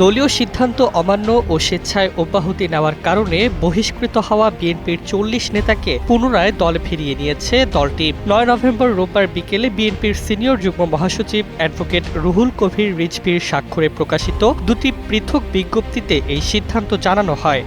দলীয় সিদ্ধান্ত অমান্য ও স্বেচ্ছায় অব্যাহতি নেওয়ার কারণে বহিষ্কৃত হওয়া বিএনপির চল্লিশ নেতাকে পুনরায় দলে ফিরিয়ে নিয়েছে দলটি। নয় নভেম্বর রোববার বিকেলে বিএনপির সিনিয়র যুগ্ম মহাসচিব অ্যাডভোকেট রুহুল কবির রিজভির স্বাক্ষরে প্রকাশিত দুটি পৃথক বিজ্ঞপ্তিতে এই সিদ্ধান্ত জানানো হয়।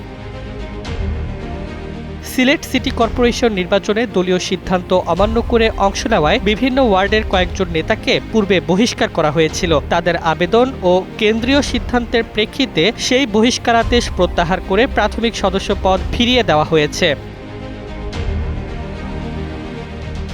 সিলেট সিটি কর্পোরেশন নির্বাচনে দলীয় সিদ্ধান্ত অমান্য করে অংশ নেওয়ায় বিভিন্ন ওয়ার্ডের কয়েকজন নেতাকে পূর্বে বহিষ্কার করা হয়েছিল। তাদের আবেদন ও কেন্দ্রীয় সিদ্ধান্তের প্রেক্ষিতে সেই বহিষ্কারাদেশ প্রত্যাহার করে প্রাথমিক সদস্য পদ ফিরিয়ে দেওয়া হয়েছে।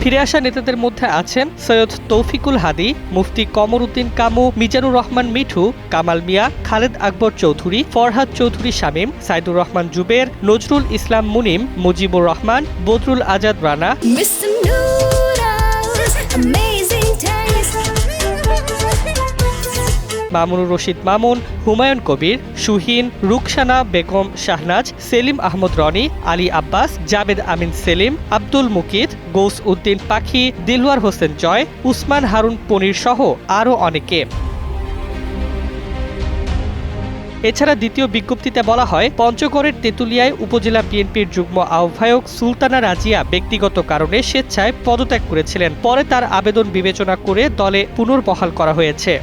ফিরে আসা নেতাদের মধ্যে আছেন সৈয়দ তৌফিকুল হাদি, মুফতি কমরউদ্দিন কামু, মিজানুর রহমান মিঠু, কামাল মিয়া, খালেদ আকবর চৌধুরী, ফরহাদ চৌধুরী শামীম, সাইদুর রহমান জুবের, নজরুল ইসলাম মুনিম, মুজিবুর রহমান, বদরুল আজাদ রানা। মামুনুর রশিদ মামুন, হুমায়ুন কবির, সুহিন, রুকসানা বেগম শাহনাজ, সেলিম আহমদ রনি, আলী আব্বাস, জাবেদ আমিন সেলিম, আব্দুল মুকিত, গৌস উদ্দিন পাখি, দিলওয়ার হোসেন জয়, উসমান হারুন পনির সহ আরও অনেকে। এছাড়া দ্বিতীয় বিজ্ঞপ্তিতে বলা হয়, পঞ্চগড়ের তেঁতুলিয়ায় উপজেলা বিএনপির যুগ্ম আহ্বায়ক সুলতানা রাজিয়া ব্যক্তিগত কারণে স্বেচ্ছায় পদত্যাগ করেছিলেন। পরে তার আবেদন বিবেচনা করে দলে পুনর্বহাল করা হয়েছে।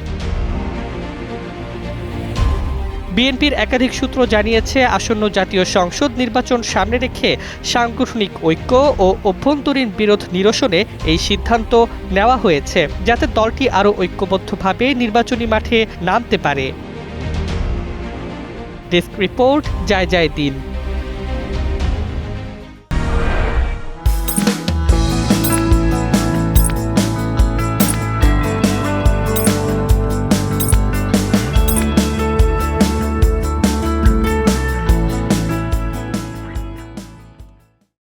বিএনপির একাধিক সূত্র জানিয়েছে, আসন্ন জাতীয় সংসদ নির্বাচন সামনে রেখে সাংগঠনিক ঐক্য ও অভ্যন্তরীণ বিরোধ নিরসনে এই সিদ্ধান্ত নেওয়া হয়েছে, যাতে দলটি আরও ঐক্যবদ্ধভাবে নির্বাচনী মাঠে নামতে পারে। ডেস্ক রিপোর্ট যায় যায় দিন।